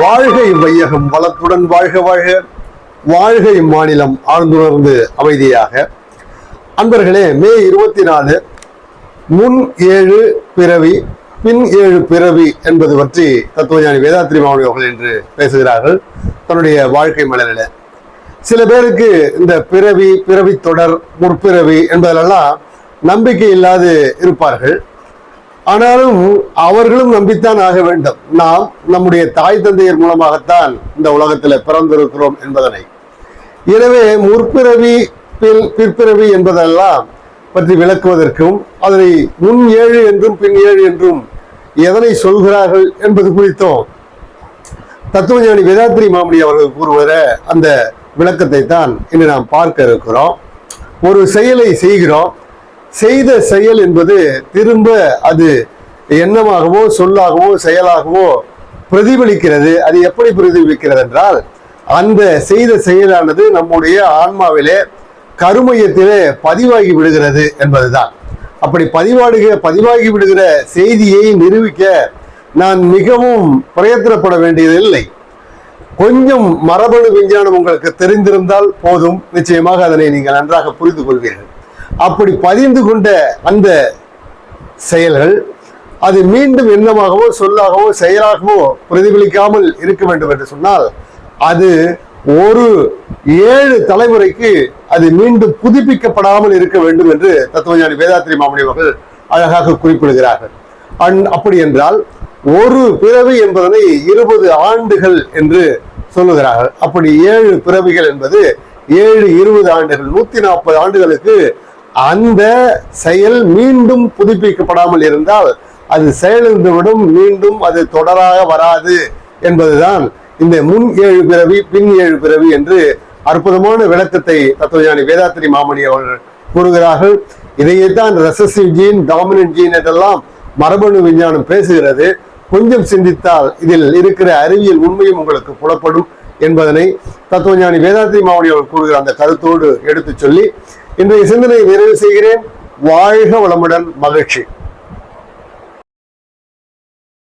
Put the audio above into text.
வாழ்கை இவ்வையகம் வளத்துடன் வாழ்க வாழ்க. வாழ்கை இம்மாநிலம் ஆழ்ந்துணர்ந்து அமைதியாக. அன்பர்களே மே இருபத்தி நாலு முன் ஏழு பிறவி பின் ஏழு பிறவி என்பது பற்றி தத்துவஞானி வேதாத்ரி மாவடி அவர்கள் என்று பேசுகிறார்கள். தன்னுடைய வாழ்க்கை மலரில் சில பேருக்கு இந்த பிறவி பிறவி தொடர் முற்பிறவி என்பதிலெல்லாம் நம்பிக்கை இல்லாது இருப்பார்கள். ஆனாலும் அவர்களும் நம்பித்தான் ஆக வேண்டும். நாம் நம்முடைய தாய் தந்தையர் மூலமாகத்தான் இந்த உலகத்தில் பிறந்திருக்கிறோம் என்பதனை. எனவே முற்பிறவி பிற்பிறவி என்பதெல்லாம் பற்றி விளக்குவதற்கும் அதனை முன் ஏழு என்றும் பின் ஏழு என்றும் எதனை சொல்கிறார்கள் என்பது குறித்தும் தத்துவஞானி வேதாத்திரி மாமணி அவர்கள் கூறுவத அந்த விளக்கத்தை தான் இன்று நாம் பார்க்க இருக்கிறோம். ஒரு செயலை செய்கிறோம். செய்த செயல் என்பது திரும்ப அது எண்ணமாகவோ சொல்லாகவோ செயலாகவோ பிரதிபலிக்கிறது. அது எப்படி பிரதிபலிக்கிறது என்றால் அந்த செய்த செயலானது நம்முடைய ஆன்மாவிலே கருமையத்திலே பதிவாகி விடுகிறது என்பதுதான். அப்படி பதிவாடுக பதிவாகி விடுகிற செய்தியை நிரூபிக்க நான் மிகவும் பிரயத்தனப்பட வேண்டியதில்லை கொஞ்சம் மரபணு விஞ்ஞானம் உங்களுக்கு தெரிந்திருந்தால் போதும். நிச்சயமாக அதனை நீங்கள் நன்றாக புரிந்து கொள்வீர்கள். அப்படி பதிந்து கொண்ட அந்த செயல்கள் அது மீண்டும் எண்ணமாகவோ சொல்லாகவோ செயலாகவோ பிரதிபலிக்காமல் இருக்க வேண்டும் என்று சொன்னால் அது ஒரு ஏழு தலைமுறைக்கு அது மீண்டும் புதுப்பிக்கப்படாமல் இருக்க வேண்டும் என்று தத்துவஞானி வேதாத்திரி மாமணி அவர்கள் அழகாக குறிப்பிடுகிறார்கள். அன் அப்படி என்றால் ஒரு பிறவி என்பதனை இருபது ஆண்டுகள் என்று சொல்லுகிறார்கள். அப்படி ஏழு பிறவிகள் என்பது ஏழு இருபது ஆண்டுகள் நூத்தி நாற்பது ஆண்டுகளுக்கு அந்த செயல் மீண்டும் புதுப்பிக்கப்படாமல் இருந்தால் அது செயலிழந்துவிடும் மீண்டும் அது தொடராக வராது என்பதுதான் இந்த முன் ஏழு பிறவி பின் ஏழு பிறவி என்று அற்புதமான விளக்கத்தை தத்துவஞானி வேதாத்திரி மாமணி அவர்கள் கூறுகிறார்கள். இதையேதான் ரெசசிவ் ஜீன் டாமினன்ட் ஜீன் என்றெல்லாம் மரபணு விஞ்ஞானம் பேசுகிறது. கொஞ்சம் சிந்தித்தால் இதில் இருக்கிற அறிவியல் உண்மையும் உங்களுக்கு புலப்படும் என்பதனை தத்துவஞானி வேதாத்திரி மாமணி அவர்கள் கூறுகிற அந்த கருத்தோடு எடுத்துச் சொல்லி இன்றைய சிந்தனை நிறைவு செய்கிறேன். வாழ்க வளமுடன் மகிழ்ச்சி.